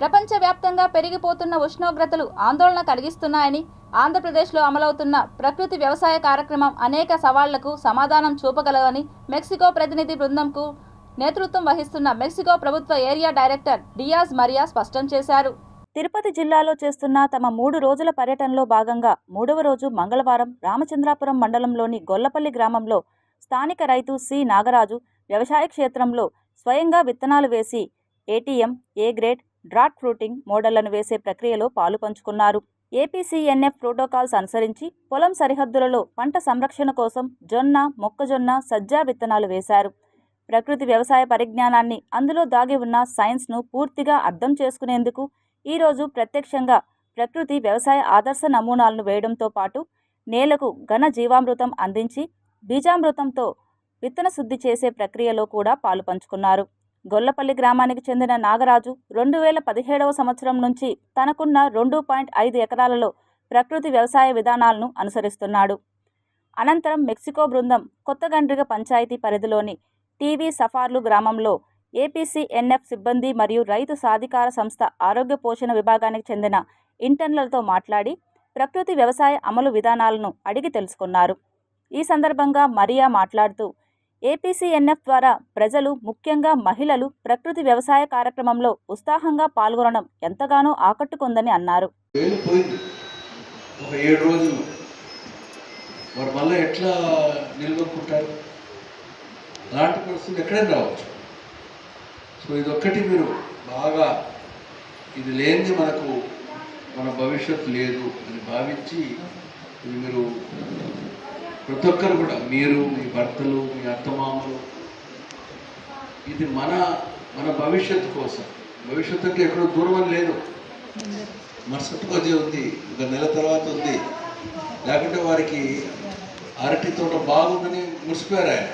ప్రపంచవ్యాప్తంగా పెరిగిపోతున్న ఉష్ణోగ్రతలు ఆందోళన కలిగిస్తున్నాయని ఆంధ్రప్రదేశ్లో అమలవుతున్న ప్రకృతి వ్యవసాయ కార్యక్రమం అనేక సవాళ్ళకు సమాధానం చూపగలదని మెక్సికో ప్రతినిధి బృందంకు నేతృత్వం వహిస్తున్న మెక్సికో ప్రభుత్వ ఏరియా డైరెక్టర్ డియాజ్ మరియా స్పష్టం చేశారు. తిరుపతి జిల్లాలో చేస్తున్న తమ మూడు రోజుల పర్యటనలో భాగంగా మూడవ రోజు మంగళవారం రామచంద్రాపురం మండలంలోని గొల్లపల్లి గ్రామంలో స్థానిక రైతు సి. నాగరాజు వ్యవసాయ క్షేత్రంలో స్వయంగా విత్తనాలు వేసి ATM A grade drought fruiting మోడళ్ళను వేసే ప్రక్రియలో పాలు పంచుకున్నారు. ఏపీసీఎన్ఎఫ్ ప్రోటోకాల్స్ అనుసరించి పొలం సరిహద్దులలో పంట సంరక్షణ కోసం జొన్న మొక్కజొన్న సజ్జా విత్తనాలు వేశారు. ప్రకృతి వ్యవసాయ పరిజ్ఞానాన్ని అందులో దాగి ఉన్న సైన్స్ను పూర్తిగా అర్థం చేసుకునేందుకు ఈరోజు ప్రత్యక్షంగా ప్రకృతి వ్యవసాయ ఆదర్శ నమూనాలను వేయడంతో పాటు నేలకు ఘన జీవామృతం అందించి బీజామృతంతో విత్తన శుద్ధి చేసే ప్రక్రియలో కూడా పాలు పంచుకున్నారు. గొల్లపల్లి గ్రామానికి చెందిన నాగరాజు రెండు వేల పదిహేడవ సంవత్సరం నుంచి తనకున్న రెండు పాయింట్ ఐదు ఎకరాలలో ప్రకృతి వ్యవసాయ విధానాలను అనుసరిస్తున్నాడు. అనంతరం మెక్సికో బృందం కొత్తగండ్రిగ పంచాయతీ పరిధిలోని టీవీ సఫార్లు గ్రామంలో ఏపీసీఎన్ఎఫ్ సిబ్బంది మరియు రైతు సాధికార సంస్థ ఆరోగ్య పోషణ విభాగానికి చెందిన ఇంటర్న్లతో మాట్లాడి ప్రకృతి వ్యవసాయ అమలు విధానాలను అడిగి తెలుసుకున్నారు. ఈ సందర్భంగా మరియా మాట్లాడుతూ ఏపీసీఎన్ఎఫ్ ద్వారా ప్రజలు ముఖ్యంగా మహిళలు ప్రకృతి వ్యవసాయ కార్యక్రమంలో ఉత్సాహంగా పాల్గొనడం ఎంతగానో ఆకట్టుకుందని అన్నారు. అలాంటి పరిస్థితులు ఎక్కడైనా రావచ్చు. సో ఇదొక్కటి మీరు బాగా ఇది లేనిది మనకు మన భవిష్యత్తు లేదు అని భావించి ఇది మీరు ప్రతి ఒక్కరు కూడా మీరు మీ భర్తలు మీ అత్తమామలు ఇది మన మన భవిష్యత్తు కోసం. భవిష్యత్తు అంటే ఎక్కడో దూరం అని లేదు. మరుసటి రోజే ఉంది ఒక నెల తర్వాత ఉంది. లేకుంటే వారికి అరటి తోట బాగుందని మురిసిపోయారు ఆయన.